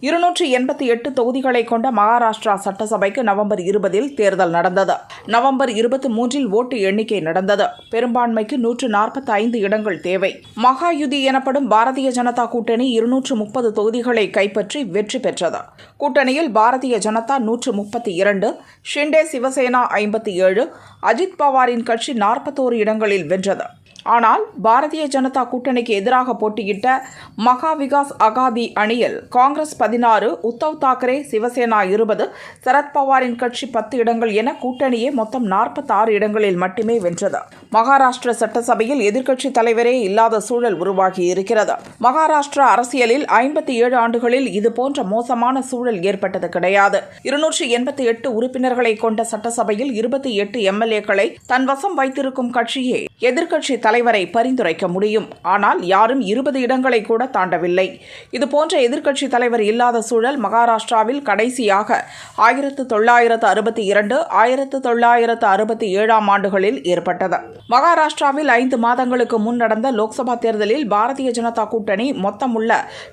இருநூற்றி எண்பத்தி எட்டு தொகுதிகளை கொண்ட மகாராஷ்டிரா சட்டசபைக்கு நவம்பர் இருபதில் தேர்தல் நடந்தது. நவம்பர் இருபத்தி மூன்றில் ஓட்டு எண்ணிக்கை நடந்தது. பெரும்பான்மைக்கு நூற்று நாற்பத்தி ஐந்து இடங்கள் தேவை. மகாயுதி எனப்படும் பாரதிய ஜனதா கூட்டணி இருநூற்று முப்பது தொகுதிகளை கைப்பற்றி வெற்றி பெற்றது. கூட்டணியில் பாரதிய ஜனதா நூற்று முப்பத்தி இரண்டு ஷிண்டே சிவசேனா ஐம்பத்தி ஏழு அஜித் பவாரின் கட்சி நாற்பத்தோரு இடங்களில் வென்றது. ஆனால் பாரதிய ஜனதா கூட்டணிக்கு எதிராக போட்டியிட்ட மகா விகாஸ் அகாதி அணியில் காங்கிரஸ் பதினாறு உத்தவ் தாக்கரே சிவசேனா இருபது சரத்பவாரின் கட்சி பத்து இடங்கள் என கூட்டணியே மொத்தம் நாற்பத்தாறு இடங்களில் மட்டுமே வென்றது. மகாராஷ்டிர சட்டசபையில் எதிர்க்கட்சி தலைவரே இல்லாத சூழல் உருவாகி இருக்கிறது. மகாராஷ்டிரா அரசியலில் ஐம்பத்தி ஏழு ஆண்டுகளில் இதுபோன்ற மோசமான சூழல் ஏற்பட்டது கிடையாது. இருநூற்றி எண்பத்தி எட்டு உறுப்பினர்களை கொண்ட சட்டசபையில் இருபத்தி எட்டு எம்எல்ஏக்களை தன் வசம் வைத்திருக்கும் கட்சியே எதிர்க்கட்சி தலைவரை பரிந்துரைக்க முடியும். ஆனால் யாரும் இருபது இடங்களை கூட தாண்டவில்லை. இதுபோன்ற எதிர்க்கட்சி தலைவர் இல்லாத சூழல் மகாராஷ்டிராவில் கடைசியாக ஆயிரத்து தொள்ளாயிரத்து அறுபத்தி இரண்டு ஆயிரத்து தொள்ளாயிரத்து அறுபத்தி ஏழாம் ஆண்டுகளில் ஏற்பட்டது. மகாராஷ்டிராவில் ஐந்து மாதங்களுக்கு முன் நடந்த லோக்சபா தேர்தலில் பாரதிய ஜனதா கூட்டணி மொத்தமுள்ள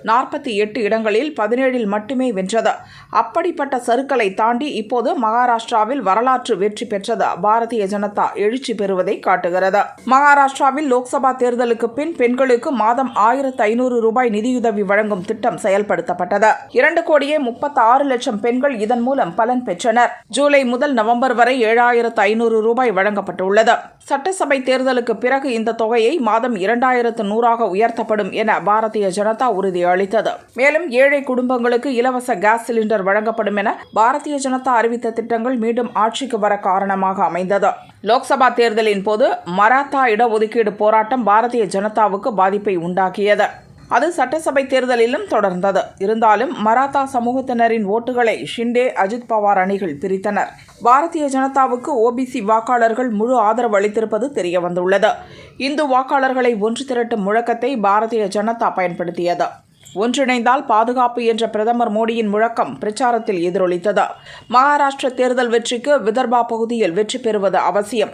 நாற்பத்தி எட்டு இடங்களில் பதினேழில் மட்டுமே வென்றது. அப்படிப்பட்ட சருக்களை தாண்டி இப்போது மகாராஷ்டிராவில் வரலாற்று வெற்றி பெற்றது பாரதிய ஜனதா எழுச்சி பெறுவதை காட்டுகிறது. மகாராஷ்டிரா ஒடிசாவில் லோக்சபா தேர்தலுக்கு பின் பெண்களுக்கு மாதம் ஆயிரத்து ஐநூறு ரூபாய் நிதியுதவி வழங்கும் திட்டம் செயல்படுத்தப்பட்டது. இரண்டு கோடியே முப்பத்தி ஆறு லட்சம் பெண்கள் இதன் மூலம் பலன் பெற்றனர். ஜூலை முதல் நவம்பர் வரை ஏழாயிரத்து ஐநூறு ரூபாய் வழங்கப்பட்டுள்ளது. சட்டசபை தேர்தலுக்கு பிறகு இந்த தொகையை மாதம் இரண்டாயிரத்து நூறாக உயர்த்தப்படும் என பாரதிய ஜனதா உறுதியளித்தது. மேலும் ஏழை குடும்பங்களுக்கு இலவச கேஸ் சிலிண்டர் வழங்கப்படும் என பாரதிய ஜனதா அறிவித்த திட்டங்கள் மீண்டும் ஆட்சிக்கு வர காரணமாக அமைந்தது. லோக்சபா தேர்தலின் போது மராத்தா இடஒதுக்கீடு போராட்டம் பாரதிய ஜனதாவுக்கு பாதிப்பை உண்டாக்கியது. அது சட்டசபை தேர்தலிலும் தொடர்ந்தது. இருந்தாலும் மராத்தா சமூகத்தினரின் ஓட்டுகளை ஷிண்டே அஜித் பவார் அணிகள் பிரித்தனர். பாரதிய ஜனதாவுக்கு ஓபிசி வாக்காளர்கள் முழு ஆதரவு அளித்திருப்பது தெரியவந்துள்ளது. இந்து வாக்காளர்களை ஒன்று திரட்டும் முழக்கத்தை பாரதிய ஜனதா பயன்படுத்தியது. ஒன்றிணைந்தால் பாதுகாப்பு என்ற பிரதமர் மோடியின் முழக்கம் பிரச்சாரத்தில் எதிரொலித்தது. மகாராஷ்டிர தேர்தல் வெற்றிக்கு விதர்பா பகுதியில் வெற்றி பெறுவது அவசியம்.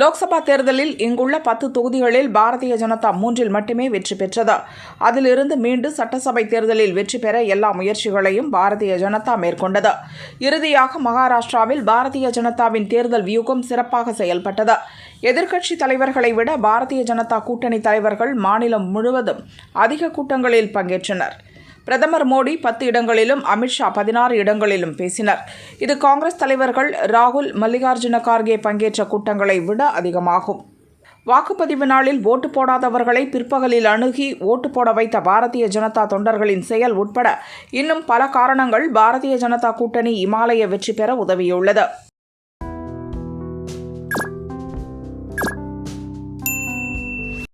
லோக்சபா தேர்தலில் இங்குள்ள பத்து தொகுதிகளில் பாரதிய ஜனதா மூன்றில் மட்டுமே வெற்றி பெற்றது. அதிலிருந்து மீண்டு சட்டசபை தேர்தலில் வெற்றி பெற எல்லா முயற்சிகளையும் பாரதிய ஜனதா மேற்கொண்டது. இறுதியாக மகாராஷ்டிராவில் பாரதிய ஜனதாவின் தேர்தல் வியூகம் சிறப்பாக செயல்பட்டது. எதிர்க்கட்சி தலைவர்களை விட பாரதிய ஜனதா கூட்டணி தலைவர்கள் மாநிலம் முழுவதும் அதிக கூட்டங்களில் பங்கேற்றனர். பிரதமர் மோடி பத்து இடங்களிலும் அமித்ஷா பதினாறு இடங்களிலும் பேசினர். இது காங்கிரஸ் தலைவர்கள் ராகுல் மல்லிகார்ஜுன கார்கே பங்கேற்ற கூட்டங்களை விட அதிகமாகும். வாக்குப்பதிவு நாளில் ஓட்டு போடாதவர்களை பிற்பகலில் அணுகி ஓட்டு போட வைத்த பாரதிய ஜனதா தொண்டர்களின் செயல் உட்பட இன்னும் பல காரணங்கள் பாரதிய ஜனதா கூட்டணி இமாலய வெற்றி பெற உதவியுள்ளது.